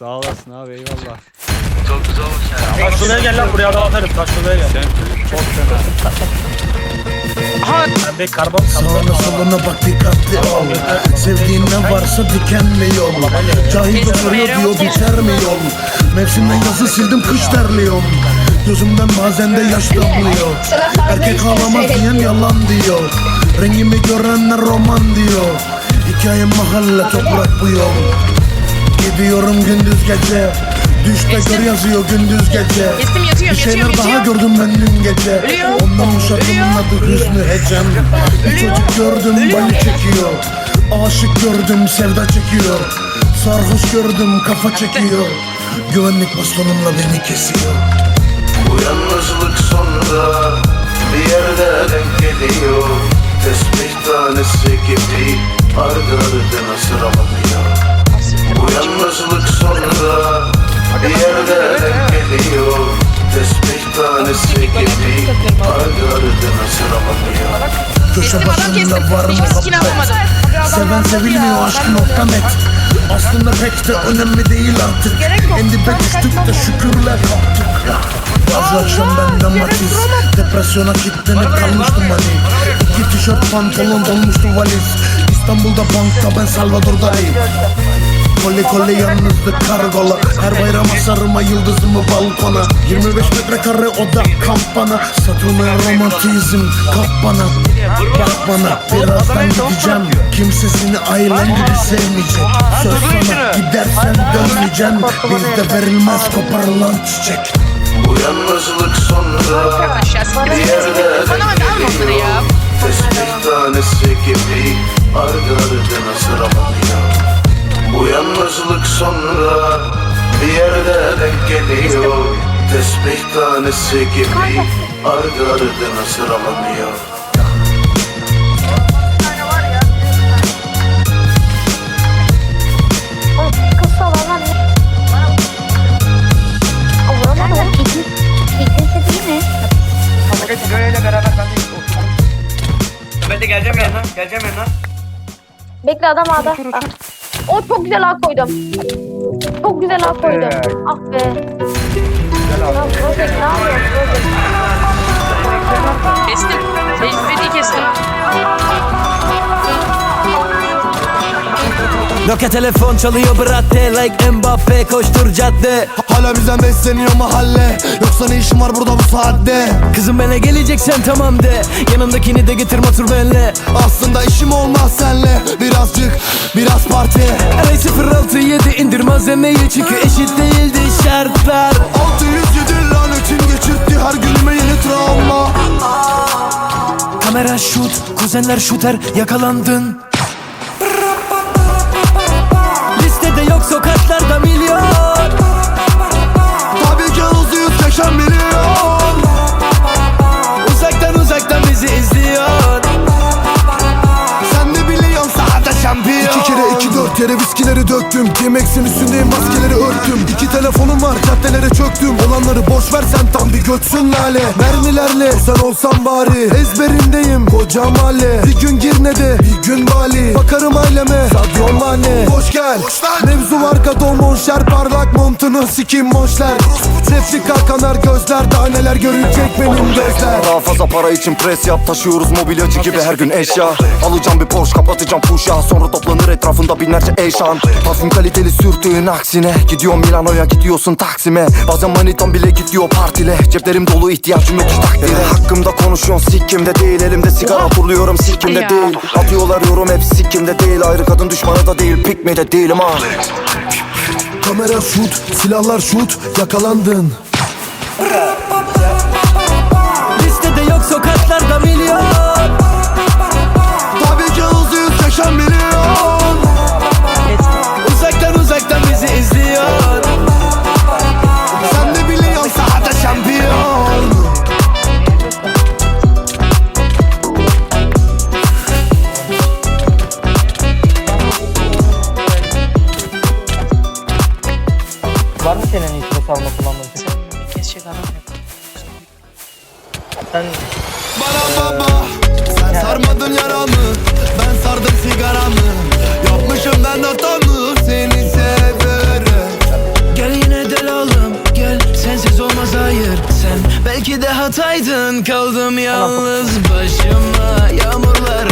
Sağ olasın abi eyvallah. Çok güzel olmuş yani. Taş şuraya gel lan buraya adam atarım. Taş şuraya gel. Sen çok fena. Bek karbon karbon. Sağına soluna bak dikkatli ol. Sevdiğin ne varsa dikenli yol Cahil soruyor diyor biter mi yol Mevsimden yazı sildim kış terliyorum. Gözümden bazen de yaş damlıyor Erkek ağlamaz diyen yalan diyor. Rengimi görenler roman diyor. Hikayem mahalle toprak bu yol Gidiyorum gündüz gece. Düşte gör yazıyor gündüz gece. Kestim yatıyor, Bir şeyler yatıyor, daha yatıyor. gördüm ben dün gece. Ölüyor. Ondan bu şarkımın adı Hüsnü Hecem Bir çocuk gördüm beni çekiyor. Aşık gördüm sevda çekiyor. Sarhoş gördüm kafa çekiyor. Güvenlik bastonumla beni kesiyor. Bu yalnızlık sonra bir yerde denk geliyor. Tesbih tanesi gibi ardı ardına sıralanıyor Köşe Kestim adam başında var Hiçbir sikini muhabbet alamadım. Seven sevilmiyor aşk nokta net Aslında pek de önemli değil artık. En dibe düştük de şükürler kaptık Az akşam benden matiz Depresyona kilitlenip kalmıştım hani İki tişört pantolon dolmuştu valiz. İstanbul'da bankta ben Salvador Dali Koli koli yalnızlık kargola Her bayram asarıma yıldızımı balkona. 25 metrekare oda kampana. Satılmayan romantizm kap bana Bak bana birazdan gideceğim. Kimse seni ailen gibi sevmeyecek. Söz sana gidersen dönmeyeceksin Bizde verilmez koparılan çiçek. Bu yalnızlık sonra bir yerde Tesbih tanesi gibi ardı ardına sıralanıyor yalnızlık sonra bir yerde denk geliyor Tesbih tanesi gibi ardı ardına sıralanıyor? Ben de geleceğim yanına. Geleceğim yanına. Bekle adam ağda. Ah. O çok güzel ağ koydum. Çok güzel ağ koydum. Ah be. Ya Project ne yapıyorsun Project? Kestim. Nokia telefon çalıyor bratte. Like Mbappe koştur cadde. Hala bizden besleniyor mahalle. Yoksa ne işin var burada bu saatte? Kızım bana geleceksen tamam de. Yanındakini de getir otur benle. Aslında işim olmaz senle. Birazcık biraz parti. Arayı 067 indir malzemeyi. Çünkü eşit değildi şartlar. 607 lanetin geçirtti her günüme yeni travma. Kamera şut, kuzenler şuter yakalandın yok sokaklarda milyon yere viskileri döktüm. Gmx'in üstündeyim maskeleri örttüm İki telefonum var caddelere çöktüm. Olanları boş ver sen tam bir götsün lale. Mermilerle sen olsan bari. Ezberindeyim koca mahalle Bir gün Girne'de bir gün Bali Bakarım aileme Sadio Mane Hoş gel. Mevzu var kadon monşer parlak montunu sikim monşler Replika kanar gözler daha neler görecek benim gözler. Daha fazla para için pres yap Taşıyoruz mobilyacı gibi her gün eşya. Alacağım bir Porsche kapatacağım puşa Sonra toplanır etrafında binlerce eşan. Parfüm kaliteli sürtüğün aksine. Gidiyorum Milano'ya gidiyorsun Taksim'e. Bazen manitam bile gidiyor partile. Ceplerim dolu ihtiyacım yok hiç takdire. Hakkımda konuşuyorsun sikkimde değil. Elimde sigara turluyorum sikkimde Ya. değil. Atıyorlar yorum hep sikkimde değil. Ayrı kadın düşmanı da değil Pik mi de değilim ha Kamera şut, silahlar şut, yakalandın mı senin hiç pas alma kullanmadığın? Şey? Bir kez şey. Sen... Bana baba, sen yani. sarmadın yaramı, ben sardım sigaramı. Yapmışım ben hatamı, seni severim. Gel yine del oğlum, gel sensiz olmaz hayır. Sen belki de hataydın, kaldım yalnız başıma yağmurlar